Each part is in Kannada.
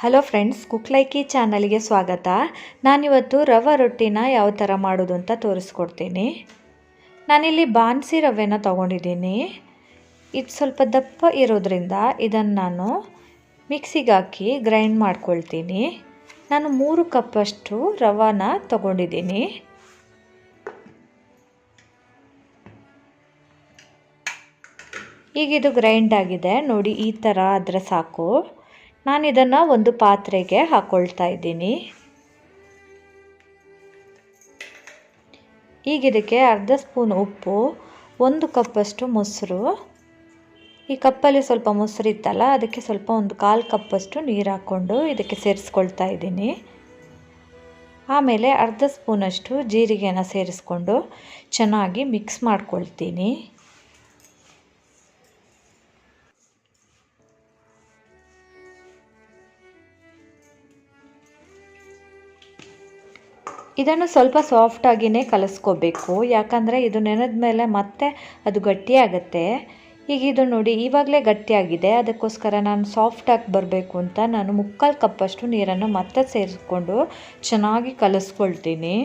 ಹಲೋ ಫ್ರೆಂಡ್ಸ್, ಕುಕ್ ಲೈಕಿ ಚಾನಲ್ಗೆ ಸ್ವಾಗತ. ನಾನಿವತ್ತು ರವೆ ರೊಟ್ಟಿನ ಯಾವ ಥರ ಮಾಡೋದು ಅಂತ ತೋರಿಸ್ಕೊಡ್ತೀನಿ. ನಾನಿಲ್ಲಿ ಬಾನ್ಸಿ ರವೆನ ತೊಗೊಂಡಿದ್ದೀನಿ. ಇದು ಸ್ವಲ್ಪ ದಪ್ಪ ಇರೋದ್ರಿಂದ ಇದನ್ನು ನಾನು ಮಿಕ್ಸಿಗೆ ಹಾಕಿ ಗ್ರೈಂಡ್ ಮಾಡ್ಕೊಳ್ತೀನಿ. ನಾನು ಮೂರು ಕಪ್ಪಷ್ಟು ರವಾನ ತಗೊಂಡಿದ್ದೀನಿ. ಈಗ ಇದು ಗ್ರೈಂಡ್ ಆಗಿದೆ. ನೋಡಿ, ಈ ಥರ ಆದರೆ ಸಾಕು. ನಾನು ಇದನ್ನು ಒಂದು ಪಾತ್ರೆಗೆ ಹಾಕ್ಕೊಳ್ತಾ ಇದ್ದೀನಿ. ಈಗ ಇದಕ್ಕೆ ಅರ್ಧ ಸ್ಪೂನ್ ಉಪ್ಪು, ಒಂದು ಕಪ್ಪಷ್ಟು ಮೊಸರು. ಈ ಕಪ್ಪಲ್ಲಿ ಸ್ವಲ್ಪ ಮೊಸರು ಇತ್ತಲ್ಲ, ಅದಕ್ಕೆ ಸ್ವಲ್ಪ ಒಂದು ಕಾಲು ಕಪ್ಪಷ್ಟು ನೀರು ಹಾಕ್ಕೊಂಡು ಇದಕ್ಕೆ ಸೇರಿಸ್ಕೊಳ್ತಾ ಇದ್ದೀನಿ. ಆಮೇಲೆ ಅರ್ಧ ಸ್ಪೂನಷ್ಟು ಜೀರಿಗೆನ ಸೇರಿಸ್ಕೊಂಡು ಚೆನ್ನಾಗಿ ಮಿಕ್ಸ್ ಮಾಡ್ಕೊಳ್ತೀನಿ. ಇದನ್ನು ಸ್ವಲ್ಪ ಸಾಫ್ಟಾಗಿಯೇ ಕಲಿಸ್ಕೋಬೇಕು. ಯಾಕಂದರೆ ಇದು ನೆನೆದ ಮೇಲೆ ಮತ್ತೆ ಅದು ಗಟ್ಟಿಯಾಗತ್ತೆ ಈಗ ಇದು ನೋಡಿ, ಇವಾಗಲೇ ಗಟ್ಟಿಯಾಗಿದೆ ಅದಕ್ಕೋಸ್ಕರ ನಾನು ಸಾಫ್ಟಾಗಿ ಬರಬೇಕು ಅಂತ ನಾನು ಮುಕ್ಕಾಲು ಕಪ್ಪಷ್ಟು ನೀರನ್ನು ಮತ್ತೆ ಸೇರಿಸ್ಕೊಂಡು ಚೆನ್ನಾಗಿ ಕಲಸ್ಕೊಳ್ತೀನಿ.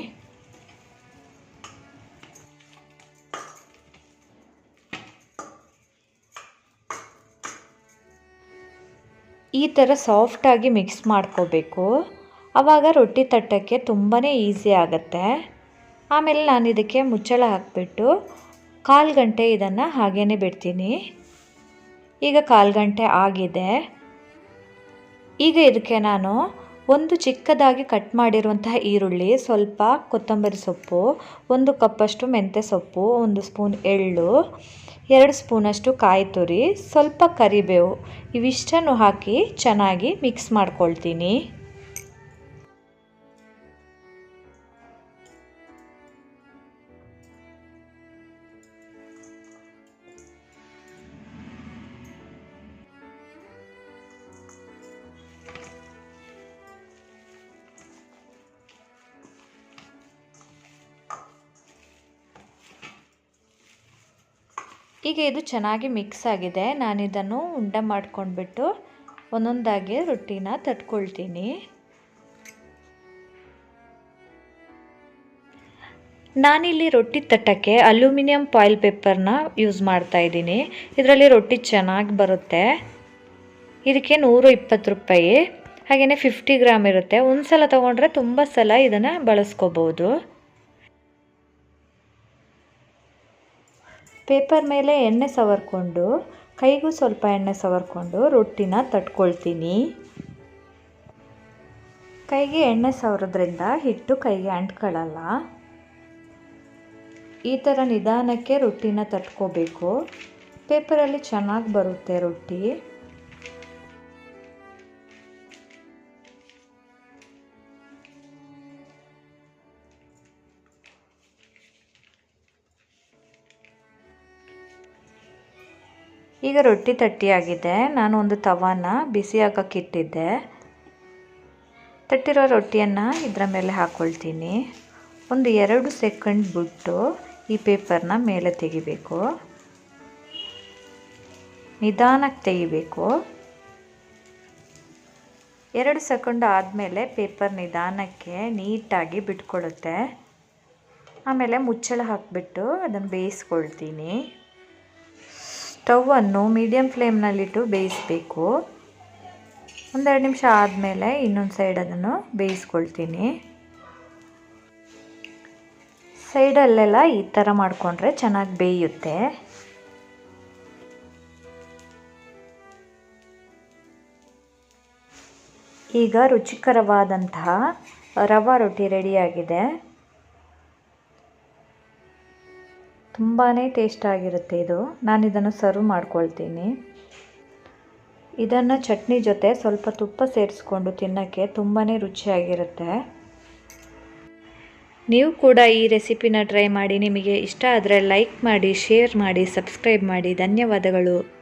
ಈ ಥರ ಸಾಫ್ಟಾಗಿ ಮಿಕ್ಸ್ ಮಾಡ್ಕೋಬೇಕು. ಆವಾಗ ರೊಟ್ಟಿ ತಟ್ಟಕ್ಕೆ ತುಂಬಾ ಈಸಿ ಆಗುತ್ತೆ. ಆಮೇಲೆ ನಾನು ಇದಕ್ಕೆ ಮುಚ್ಚಳ ಹಾಕಿಬಿಟ್ಟು ಕಾಲು ಗಂಟೆ ಇದನ್ನು ಹಾಗೇ ಬಿಡ್ತೀನಿ. ಈಗ ಕಾಲು ಗಂಟೆ ಆಗಿದೆ. ಈಗ ಇದಕ್ಕೆ ನಾನು ಒಂದು ಚಿಕ್ಕದಾಗಿ ಕಟ್ ಮಾಡಿರುವಂತಹ ಈರುಳ್ಳಿ, ಸ್ವಲ್ಪ ಕೊತ್ತಂಬರಿ ಸೊಪ್ಪು, ಒಂದು ಕಪ್ಪಷ್ಟು ಮೆಂತ್ಯ ಸೊಪ್ಪು, ಒಂದು ಸ್ಪೂನ್ ಎಳ್ಳು, ಎರಡು ಸ್ಪೂನಷ್ಟು ಕಾಯಿ ತುರಿ, ಸ್ವಲ್ಪ ಕರಿಬೇವು, ಇವಿಷ್ಟನ್ನು ಹಾಕಿ ಚೆನ್ನಾಗಿ ಮಿಕ್ಸ್ ಮಾಡ್ಕೊಳ್ತೀನಿ. ಈಗ ಇದು ಚೆನ್ನಾಗಿ ಮಿಕ್ಸ್ ಆಗಿದೆ. ನಾನಿದನ್ನು ಉಂಡೆ ಮಾಡ್ಕೊಂಡ್ಬಿಟ್ಟು ಒಂದೊಂದಾಗಿ ರೊಟ್ಟಿನ ತಟ್ಕೊಳ್ತೀನಿ. ನಾನಿಲ್ಲಿ ರೊಟ್ಟಿ ತಟ್ಟಕ್ಕೆ ಅಲ್ಯೂಮಿನಿಯಂ ಫಾಯಿಲ್ ಪೇಪರ್ನ ಯೂಸ್ ಮಾಡ್ತಾ ಇದ್ದೀನಿ. ಇದರಲ್ಲಿ ರೊಟ್ಟಿ ಚೆನ್ನಾಗಿ ಬರುತ್ತೆ. ಇದಕ್ಕೆ ನೂರು ಇಪ್ಪತ್ತು ರೂಪಾಯಿ. ಹಾಗೆಯೇ ಫಿಫ್ಟಿ ಗ್ರಾಮ್ ಇರುತ್ತೆ. ಒಂದು ಸಲ ತೊಗೊಂಡ್ರೆ ತುಂಬ ಸಲ ಇದನ್ನು ಬಳಸ್ಕೋಬೋದು. ಪೇಪರ್ ಮೇಲೆ ಎಣ್ಣೆ ಸವರ್ಕೊಂಡು, ಕೈಗೂ ಸ್ವಲ್ಪ ಎಣ್ಣೆ ಸವರ್ಕೊಂಡು ರೊಟ್ಟಿನ ತಟ್ಕೊಳ್ತೀನಿ. ಕೈಗೆ ಎಣ್ಣೆ ಸವರೋದ್ರಿಂದ ಹಿಟ್ಟು ಕೈಗೆ ಅಂಟ್ಕೊಳ್ಳಲ್ಲ. ಈ ಥರ ನಿಧಾನಕ್ಕೆ ರೊಟ್ಟಿನ ತಟ್ಕೋಬೇಕು. ಪೇಪರಲ್ಲಿ ಚೆನ್ನಾಗಿ ಬರುತ್ತೆ ರೊಟ್ಟಿ. ಈಗ ರೊಟ್ಟಿ ತಟ್ಟಿಯಾಗಿದೆ ನಾನು ಒಂದು ತವಾನ ಬಿಸಿ ಇಟ್ಟಿದ್ದೆ. ತಟ್ಟಿರೋ ರೊಟ್ಟಿಯನ್ನು ಇದರ ಮೇಲೆ ಹಾಕ್ಕೊಳ್ತೀನಿ ಒಂದು ಎರಡು ಸೆಕೆಂಡ್ ಬಿಟ್ಟು ಈ ಪೇಪರ್ನ ಮೇಲೆ ತೆಗಿಬೇಕು. ನಿಧಾನಕ್ಕೆ ತೆಗಿಬೇಕು. ಎರಡು ಸೆಕೆಂಡ್ ಆದಮೇಲೆ ಪೇಪರ್ ನಿಧಾನಕ್ಕೆ ನೀಟಾಗಿ ಬಿಟ್ಕೊಳುತ್ತೆ. ಆಮೇಲೆ ಮುಚ್ಚಳ ಹಾಕಿಬಿಟ್ಟು ಅದನ್ನು ಬೇಯಿಸ್ಕೊಳ್ತೀನಿ. ಸ್ಟವನ್ನು ಮೀಡಿಯಮ್ ಫ್ಲೇಮ್ನಲ್ಲಿಟ್ಟು ಬೇಯಿಸಬೇಕು. ಒಂದೆರಡು ನಿಮಿಷ ಆದಮೇಲೆ ಇನ್ನೊಂದು ಸೈಡ್ ಅದನ್ನು ಬೇಯಿಸ್ಕೊಳ್ತೀನಿ. ಸೈಡಲ್ಲೆಲ್ಲ ಈ ಥರ ಮಾಡಿಕೊಂಡ್ರೆ ಚೆನ್ನಾಗಿ ಬೇಯುತ್ತೆ. ಈಗ ರುಚಿಕರವಾದಂತಹ ರವಾ ರೊಟ್ಟಿ ರೆಡಿಯಾಗಿದೆ. ತುಂಬಾ ಟೇಸ್ಟಾಗಿರುತ್ತೆ ಇದು. ನಾನು ಇದನ್ನು ಸರ್ವ್ ಮಾಡ್ಕೊಳ್ತೀನಿ. ಇದನ್ನು ಚಟ್ನಿ ಜೊತೆ ಸ್ವಲ್ಪ ತುಪ್ಪ ಸೇರಿಸ್ಕೊಂಡು ತಿನ್ನೋಕ್ಕೆ ತುಂಬಾ ರುಚಿಯಾಗಿರುತ್ತೆ. ನೀವು ಕೂಡ ಈ ರೆಸಿಪಿನ ಟ್ರೈ ಮಾಡಿ. ನಿಮಗೆ ಇಷ್ಟ ಆದರೆ ಲೈಕ್ ಮಾಡಿ ಶೇರ್ ಮಾಡಿ ಸಬ್ಸ್ಕ್ರೈಬ್ ಮಾಡಿ. ಧನ್ಯವಾದಗಳು.